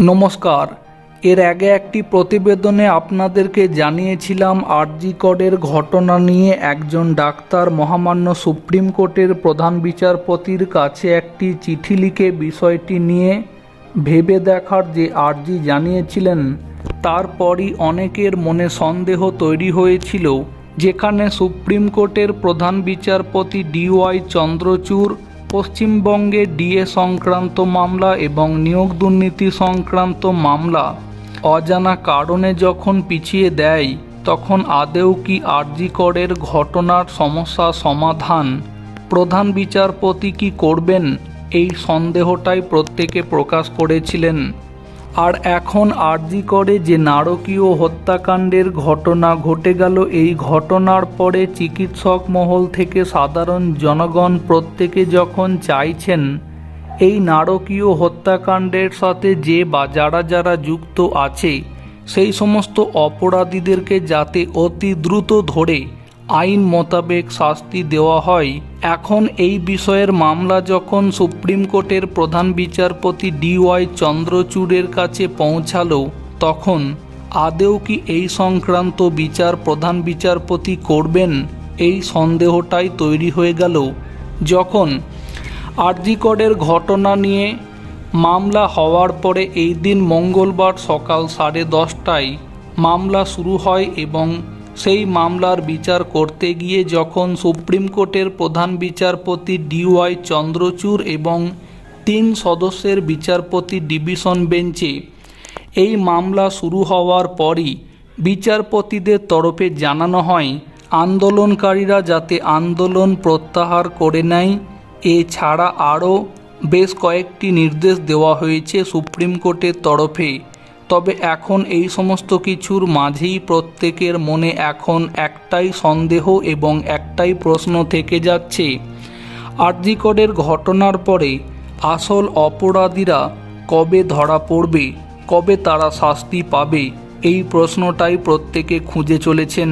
নমস্কার। এর আগে একটি প্রতিবেদনে আপনাদেরকে জানিয়েছিলাম আরজি করের ঘটনা নিয়ে একজন ডাক্তার মহামান্য সুপ্রিম কোর্টের প্রধান বিচারপতির কাছে একটি চিঠি লিখে বিষয়টি নিয়ে ভেবে দেখার যে আর্জি জানিয়েছিলেন তারপরই অনেকের মনে সন্দেহ তৈরি হয়েছিল, যেখানে সুপ্রিম কোর্টের প্রধান বিচারপতি ডিওয়াই চন্দ্রচূড় পশ্চিমবঙ্গে ডিএ সংক্রান্ত মামলা এবং নিয়োগ দুর্নীতি সংক্রান্ত মামলা অজানা কারণে যখন পিছিয়ে দেয়, তখন আদেও কি আরজি করের ঘটনার সমস্যা সমাধান প্রধান বিচারপতি কি করবেন? এই সন্দেহটাই প্রত্যেকে প্রকাশ করেছিলেন। আর এখন আরজি করে যে নারকীয় হত্যাকাণ্ডের ঘটনা ঘটে গেল, এই ঘটনার পরে চিকিৎসক মহল থেকে সাধারণ জনগণ প্রত্যেকে যখন চাইছেন এই নারকীয় হত্যাকাণ্ডের সাথে যে বা যারা যারা যুক্ত আছে, সেই সমস্ত অপরাধীদেরকে যাতে অতি দ্রুত ধরে আইন মোতাবেক শাস্তি দেওয়া হয়। এখন এই বিষয়ের মামলা যখন সুপ্রিম কোর্টের প্রধান বিচারপতি ডিওয়াই চন্দ্রচূড়ের কাছে পৌঁছালো, তখন আদেও কি এই সংক্রান্ত বিচার প্রধান বিচারপতি করবেন এই সন্দেহটাই তৈরি হয়ে গেল। যখন আরজিকরের ঘটনা নিয়ে মামলা হওয়ার পরে এই দিন মঙ্গলবার সকাল সাড়ে দশটায় মামলা শুরু হয় এবং সেই মামলার বিচার করতে গিয়ে যখন সুপ্রিম কোর্টের প্রধান বিচারপতি ডিওয়াই চন্দ্রচূড় এবং তিন সদস্যের বিচারপতি ডিভিশন বেঞ্চে এই মামলা শুরু হওয়ার পরই বিচারপতিদের তরফে জানানো হয়, আন্দোলনকারীরা যাতে আন্দোলন প্রত্যাহার করে নেয় এছাড়া আরও বেশ কয়েকটি নির্দেশ দেওয়া হয়েছে সুপ্রিম কোর্টের তরফে। তবে এখন এই সমস্ত কিছুর মাঝেই প্রত্যেকের মনে এখন একটাই সন্দেহ এবং একটাই প্রশ্ন থেকে যাচ্ছে, আর্জিকরের ঘটনার পরে আসল অপরাধীরা কবে ধরা পড়বে, কবে তারা শাস্তি পাবে, এই প্রশ্নটাই প্রত্যেকে খুঁজে চলেছেন।